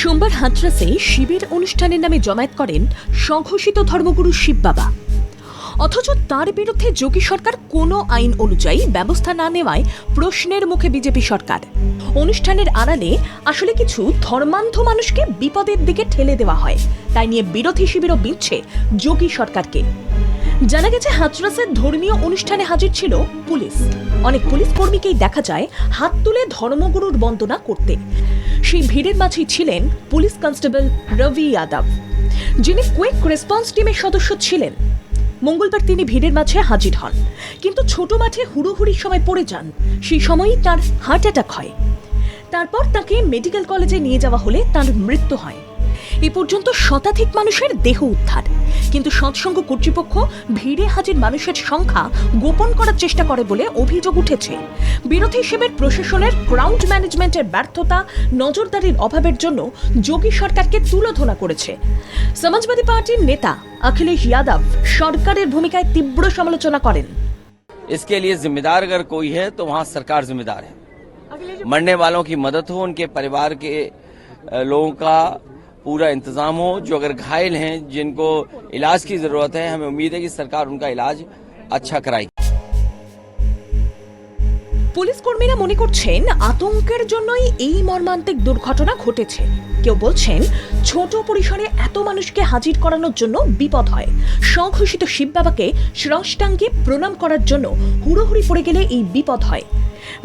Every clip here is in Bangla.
সোমবার হাতরাসে শিবের অনুষ্ঠানের নামে জমায়েত করেন সংঘোষিত ধর্মগুরু শিব বাবা। অথচ তার বিরুদ্ধে যোগী সরকার কোনো আইন অনুযায়ী ব্যবস্থা না নেওয়ায় প্রশ্নের মুখে বিজেপি সরকার। অনুষ্ঠানের আড়ালে আসলে কিছু ধর্মান্ধ মানুষকে বিপদের দিকে ঠেলে দেওয়া হয়। তাই নিয়ে বিরোধী শিবিরও বিচ্ছে যোগী সরকারকে। জানা গেছে হাতরাসের ধর্মীয় অনুষ্ঠানে হাজির ছিল পুলিশ। অনেক পুলিশ কর্মীকেই দেখা যায় হাত তুলে ধর্মগুরুর বন্দনা করতে। সেই ভিড়ের মাঝেই ছিলেন পুলিশ কনস্টেবল রবি যাদব যিনি কুইক রেসপন্স টিমের সদস্য ছিলেন। মঙ্গলবার তিনি ভিড়ের মাঝে হাজির হন। কিন্তু ছোট মাঠে হুড়োহুড়ির সময় পড়ে যান। সেই সময়ই তার হার্ট অ্যাটাক হয়। তারপর তাকে মেডিকেল কলেজে নিয়ে যাওয়া হলে তার মৃত্যু হয়। এ পর্যন্ত শতাধিক মানুষের দেহ উদ্ধার কিন্তু সৎসঙ্গ কর্তৃপক্ষ ভিড়ে হাজির মানুষের সংখ্যা গোপন করার চেষ্টা করে বলে অভিযোগ উঠেছে বিরোধী শিবির প্রশাসনের গ্রাউন্ড ম্যানেজমেন্টের ব্যর্থতা নজরদারির অভাবের জন্য যোগী সরকারকে তুলোধনা করেছে সমাজবাদী পার্টির নেতা অখিলেশ যাদব সরকারের ভূমিকায় তীব্র সমালোচনা করেন इसके लिए जिम्मेदार अगर कोई है तो वहाँ सरकार जिम्मेदार है मरने वालों की मदद हो उनके परिवार के अ, लोगों का पूरा इंतजाम हो जो अगर घायल हैं जिनको इलाज की जरूरत है हमें उम्मीद है कि सरकार उनका इलाज अच्छा कराएगी পুলিশ কর্মীরা মনে করছেন আতঙ্কের জন্যই এই মর্মান্তিক দুর্ঘটনা ঘটেছে কেউ বলছেন ছোট পরিসরে এত মানুষকে হাজির করানোর জন্য বিপদ হয় সংঘোষিত শিব বাবাকে স্রষ্টাঙ্গে প্রণাম করার জন্য হুড়োহুড়ি পড়ে গেলে এই বিপদ হয়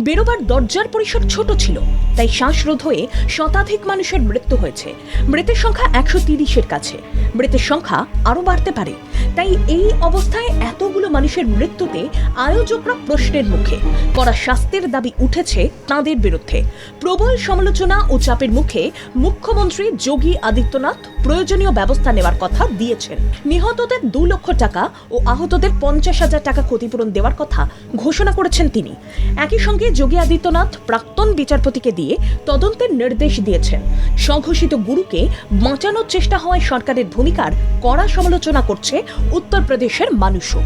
বেরোবার দরজার পরিসর ছোট ছিল, তাই শ্বাসরোধ হয়ে শতাধিক মানুষের মৃত্যু হয়েছে। মৃতের সংখ্যা একশো তিরিশের কাছে। মৃতের সংখ্যা আরও বাড়তে পারে। তাই এই অবস্থায় এতগুলো মানুষের মৃত্যুতে আয়োজকরা প্রশ্নের মুখে। কড়া শাস্তির দাবি উঠেছে তাঁদের বিরুদ্ধে। প্রবল সমালোচনা ও চাপের মুখে মুখ্যমন্ত্রী যোগী আদিত্যনাথ প্রয়োজনীয় ব্যবস্থা নেওয়ার কথা দিয়েছেন। নিহতদের দু লক্ষ টাকা ও আহতদের পঞ্চাশ হাজার টাকা ক্ষতিপূরণ দেওয়ার কথা ঘোষণা করেছেন তিনি। একই সঙ্গে যোগী আদিত্যনাথ প্রাক্তন বিচারপতিকে দিয়ে তদন্তের নির্দেশ দিয়েছেন। সংঘোষিত গুরুকে বাঁচানোর চেষ্টা হওয়ায় সরকারের ভূমিকার কড়া সমালোচনা করছে উত্তরপ্রদেশের মানুষও।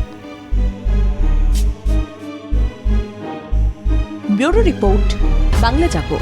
Bureau report, Bangla Jago.